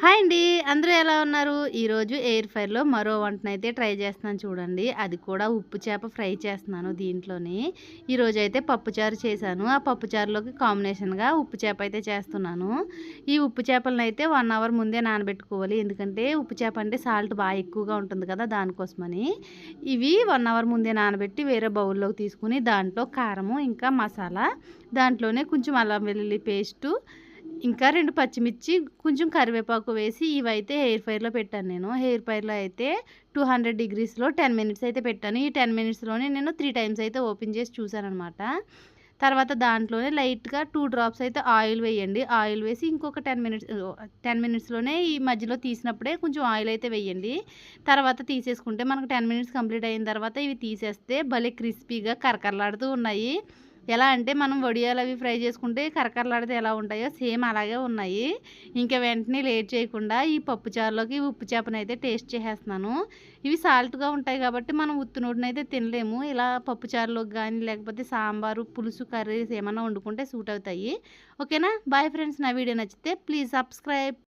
Hi అండి. అందరూ ఎలా ఉన్నారు? ఈరోజు ఎయిర్ ఫ్రైలో మరో వంటనైతే ట్రై చేస్తున్నాను చూడండి. అది కూడా ఉప్పు చేప ఫ్రై చేస్తున్నాను దీంట్లోని. ఈరోజు అయితే పప్పుచారు చేశాను. ఆ పప్పుచారులోకి కాంబినేషన్గా ఉప్పు చేప అయితే చేస్తున్నాను. ఈ ఉప్పు చేపలను అయితే వన్ అవర్ ముందే నానబెట్టుకోవాలి. ఎందుకంటే ఉప్పు చేప అంటే సాల్ట్ బాగా ఎక్కువగా ఉంటుంది కదా దానికోసమని. ఇవి వన్ అవర్ ముందే నానబెట్టి వేరే బౌల్లోకి తీసుకుని దాంట్లో కారము ఇంకా మసాలా దాంట్లోనే కొంచెం అల్లం వెల్లుల్లి పేస్టు ఇంకా రెండు పచ్చిమిర్చి కొంచెం కరివేపాకు వేసి ఇవైతే హెయిర్ ఫైర్లో పెట్టాను నేను. హెయిర్ ఫైర్లో అయితే టూ హండ్రెడ్ డిగ్రీస్లో టెన్ మినిట్స్ అయితే పెట్టాను. ఈ టెన్ మినిట్స్లోనే నేను త్రీ టైమ్స్ అయితే ఓపెన్ చేసి చూశాను అనమాట తర్వాత దాంట్లోనే లైట్గా టూ డ్రాప్స్ అయితే ఆయిల్ వేయండి. ఆయిల్ వేసి ఇంకొక టెన్ మినిట్స్ టెన్ మినిట్స్లోనే ఈ మధ్యలో తీసినప్పుడే కొంచెం ఆయిల్ అయితే వేయండి. తర్వాత తీసేసుకుంటే మనకు టెన్ మినిట్స్ కంప్లీట్ అయిన తర్వాత ఇవి తీసేస్తే భలే క్రిస్పీగా కరకరలాడుతూ ఉన్నాయి. ఎలా అంటే మనం వడియాలు అవి ఫ్రై చేసుకుంటే కరకరలాడితే ఎలా ఉంటాయో సేమ్ అలాగే ఉన్నాయి. ఇంకా వెంటనే లేట్ చేయకుండా ఈ పప్పు చారులోకి ఉప్పు చేపను అయితే టేస్ట్ చేసేస్తున్నాను. ఇవి సాల్ట్గా ఉంటాయి కాబట్టి మనం ఉత్తునోటినైతే తినలేము. ఇలా పప్పు చారులోకి కానీ లేకపోతే సాంబారు పులుసు కర్రీస్ ఏమైనా వండుకుంటే సూట్ అవుతాయి. ఓకేనా? బాయ్ ఫ్రెండ్స్ నా వీడియో నచ్చితే ప్లీజ్ సబ్స్క్రైబ్.